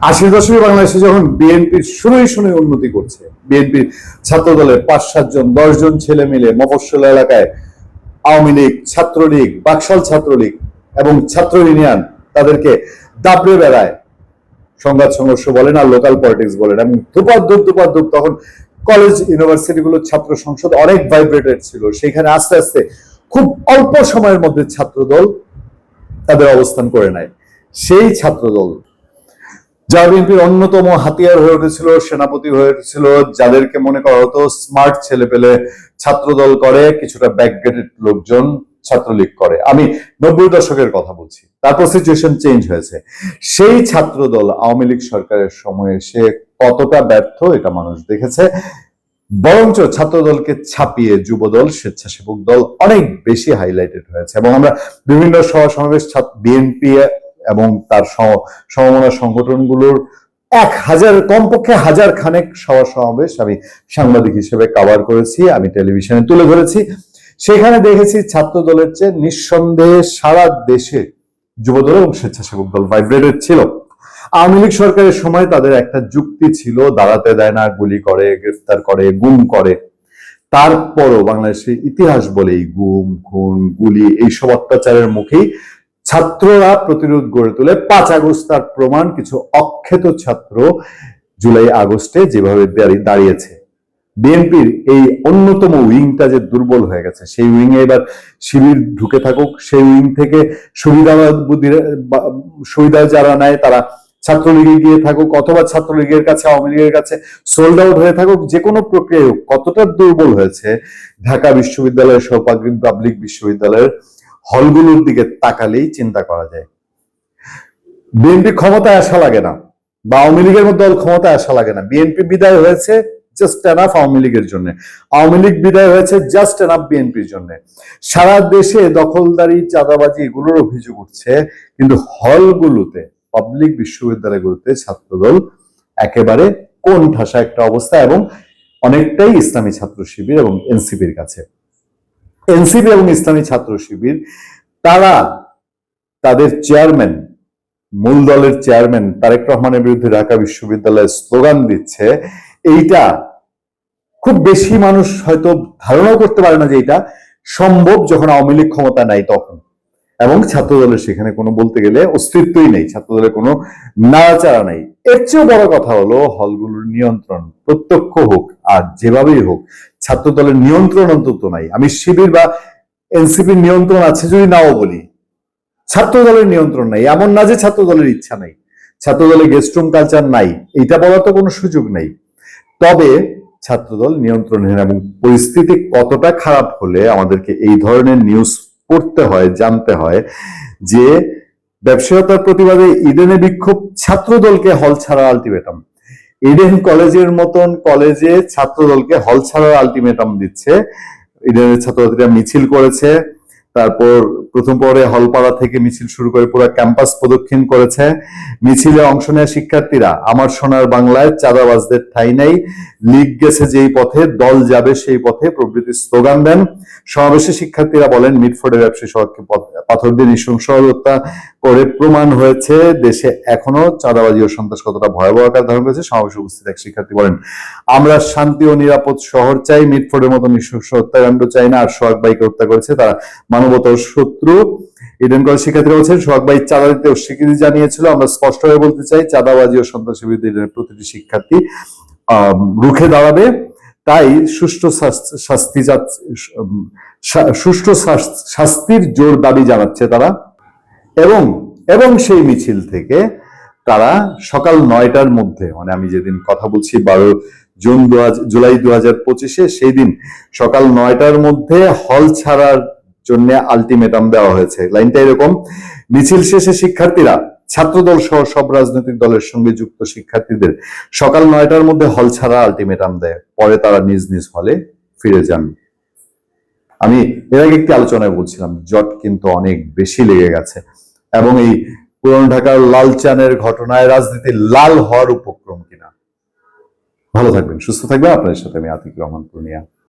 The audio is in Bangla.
আশির দশকে বাংলাদেশে যখন বিএনপির শুরুই শুনে উন্নতি করছে বিএনপির ছাত্র দলের পাঁচ সাতজন দশজন ছেলে মিলে মফস্বল এলাকায় আওয়ামী লীগ, ছাত্রলীগ, বাকশাল ছাত্রলীগ এবং ছাত্র ইউনিয়ন তাদেরকে দাবড়ে বেড়ায়। সংঘাত সংঘর্ষ বলেন আর লোকাল পলিটিক্স বলেন। এবং ধূপাধূপ ধূপাধূপ তখন কলেজ ইউনিভার্সিটিগুলোর ছাত্র সংসদ অনেক ভাইব্রেটেড ছিল। সেখানে আস্তে আস্তে খুব অল্প সময়ের মধ্যে ছাত্রদল তাদের অবস্থান করে নেয়। সেই ছাত্রদল যা বিএনপির অন্যতম হাতিয়ার হয়ে উঠেছিল, সেনাপতি হয়ে উঠেছিল, যাদেরকে মনে করা হতো স্মার্ট ছেলে পেলে ছাত্রদল করে, কিছুটা ব্যাকগ্রেডেড লোকজন ছাত্রলীগ করে। আমি নব্বই দশকের কথা বলছি, তারপর সিচুয়েশন চেঞ্জ হয়েছে। সেই ছাত্রদল আওয়ামী লীগ সরকারের সময়ে সে কতটা ব্যর্থ এটা মানুষ দেখেছে। বরঞ্চ ছাত্রদলকে ছাপিয়ে যুবদল, স্বেচ্ছাসেবক দল অনেক বেশি হাইলাইটেড হয়েছে এবং আমরা বিভিন্ন সভা সমাবেশ বিএনপি এবং তার সমমনা সংগঠনগুলোর এক হাজার, কমপক্ষে হাজার খানেক সভা সমাবেশ আমি সাংবাদিক হিসেবে কভার করেছি, আমি টেলিভিশনে তুলে ধরেছি। সেখানে দেখেছি ছাত্র দলের চেয়ে নিঃসন্দেহে সারা দেশে যুবদল এবং স্বেচ্ছাসেবক দল ভাইব্রেটেড ছিল। আওয়ামী লীগ সরকারের সময় তাদের একটা যুক্তি ছিল, দাঁড়াতে দেয় না, গুলি করে, গ্রেফতার করে, গুম করে। তারপরও বাংলাদেশের ইতিহাস বলে এই গুম, খুন, গুলি, এইসব অত্যাচারের মুখেই ছাত্ররা প্রতিরোধ গড়ে তোলে। পাঁচ আগস্ট তার প্রমাণ, কিছু অক্ষেত ছাত্র জুলাই আগস্টে যেভাবে দাঁড়িয়েছে। বিএনপির এই অন্যতম উইংটা যে দুর্বল হয়ে গেছে, সেই উইং এ এবার শিবির ঢুকে থাকুক। সেই উইং থেকে সুবিধা যারা নেয় তারা ছাত্রলীগে গিয়ে থাকুক অথবা ছাত্রলীগের কাছে, আওয়ামী লীগের কাছে সোল্ড আউট হয়ে থাকুক। যে কোনো প্রক্রিয়ায় হোক, কতটা দুর্বল হয়েছে ঢাকা বিশ্ববিদ্যালয়ের সহ পাবলিক বিশ্ববিদ্যালয়ের হলগুলোর দিকে তাকালেই চিন্তা করা যায়। বিএনপি ক্ষমতায় আসা লাগে না বা আওয়ামী লীগের মধ্যে দল ক্ষমতায় আসা লাগে না। বিএনপি বিদায় হয়েছে জাস্ট এনাফ আওয়ামী লীগের জন্য। আওয়ামী লীগ বিদায় হয়েছে জাস্ট এনাফ বিএনপির জন্য। সারা দেশে দখলদারি, চাঁদাবাজি এগুলোর অভিযোগ উঠছে, কিন্তু হলগুলোতে পাবলিক বিশ্ববিদ্যালয়গুলোতে ছাত্রদল একেবারে কোন ঠাসা একটা অবস্থা এবং অনেকটাই ইসলামী ছাত্র শিবির এবং এনসিপির কাছে। এনসিপি এবং ইসলামী ছাত্র শিবির, তারা তাদের চেয়ারম্যান, মূল দলের চেয়ারম্যান তারেক রহমানের বিরুদ্ধে ঢাকা বিশ্ববিদ্যালয়ে স্লোগান দিচ্ছে। এইটা খুব বেশি মানুষ হয়তো ধারণা করতে পারে না যে এটা সম্ভব যখন আওয়ামী লীগ ক্ষমতা নাই তখন। এবং ছাত্র দলের সেখানে কোনো বলতে গেলে অস্তিত্বই নেই ছাত্র দলের কোনো নাড়াচাড়া নেই। এর চেয়েও বড় কথা হলো, হলগুলোর নিয়ন্ত্রণ প্রত্যক্ষ হোক আর যেভাবেই হোক ছাত্র দলের নিয়ন্ত্রণ অন্তত নাই। আমি শিবির বা এনসিপির নিয়ন্ত্রণ আছে যদি নাও বলি। ছাত্র দলের নিয়ন্ত্রণ নাই, এমন না যে ছাত্র দলের ইচ্ছা নাই। ছাত্র দলের গেস্টরুম কালচার নাই এটা বলার তো কোনো সুযোগ নেই। তবে ছাত্রদল নিয়ন্ত্রণহীন এবং পরিস্থিতি কতটা খারাপ হলে আমাদেরকে এই ধরনের নিউজ পড়তে হয়, জানতে হয় যে ব্যবসায়তার প্রতিবাদে ইডেনে বিক্ষোভ ছাত্রদলকে হল ছাড়া আলটিমেটাম ইডেন কলেজের মতন কলেজে ছাত্রদলকে হল ছাড়ার আলটিমেটাম দিচ্ছে ইডেনের ছাত্রছাত্রীরা মিছিল করেছে। তারপর প্রথম পরে হলপাড়া থেকে মিছিল শুরু করে পুরো ক্যাম্পাস প্রদক্ষিণ করেছে। মিছিলে অংশ নেয় শিক্ষার্থীরা, আমার সোনার বাংলায় চাঁদাবাজদের ঠাই নাই লিগ গেছে যেই পথে, দল যাবে সেই পথে প্রভৃতি স্লোগান দেন। সমাবেশে শিক্ষার্থীরা বলেন মিটফোর্ডের ব্যবসায়ী সড়ককে পাথর দিয়ে নৃশংস হত্যা করে প্রমাণ হয়েছে, দেশে এখনও চাঁদাবাজি ও সন্ত্রাস কতটা ভয়াবহ আকার ধারণ করেছে সমাবেশে উপস্থিত এক শিক্ষার্থী বলেন, আমরা শান্তি ও নিরাপদ শহর চাই মিটফোর্ডের মতো নৃশংস হত্যাকাণ্ড চাই না, আর সোহাগ ভাইকে হত্যা করেছে তারা। মানবতার শত্রু। ইডেন কলেজ শিক্ষার্থীরা বলছেন, সোহাগ ভাই চাঁদা দিতে অস্বীকৃতি জানিয়েছিল। আমরা স্পষ্ট হয়ে বলতে চাই, চাঁদাবাজি ও সন্ত্রাসের বিরুদ্ধে প্রতিটি শিক্ষার্থী রুখে দাঁড়াবে। তাই সুষ্ঠু শাস- শাস্তি সুষ্ঠু শাস- শাস্তির জোর দাবি জানাচ্ছে তারা। এবং এবং সেই মিছিল থেকে তারা সকাল নয়টার মধ্যে মানে আমি যেদিন কথা বলছি বারো জুন দু হাজার জুলাই দু হাজার পঁচিশে, সেই দিন সকাল নয়টার মধ্যে হল ছাড়ার জন্য আলটিমেটাম দেওয়া হয়েছে। লাইনটা এরকম, মিছিল শেষে শিক্ষার্থীরা, ছাত্রদল সহ সব রাজনৈতিক দলের সঙ্গে যুক্ত শিক্ষার্থীদের সকাল নয়টার মধ্যে হল ছাড়া আলটিমেটাম দেয়। পরে তারা নিজ নিজ হলে ফিরে যান। আমি এর আগে একটি আলোচনায় বলছিলাম, জট কিন্তু অনেক বেশি লেগে গেছে। এবং এই পুরনো ঢাকার লালচানের ঘটনায় রাজনীতি লাল হওয়ার উপক্রম কিনা। ভালো থাকবেন, সুস্থ থাকবেন। আপনাদের সাথে আমি আতিক রহমান পূর্ণিয়া।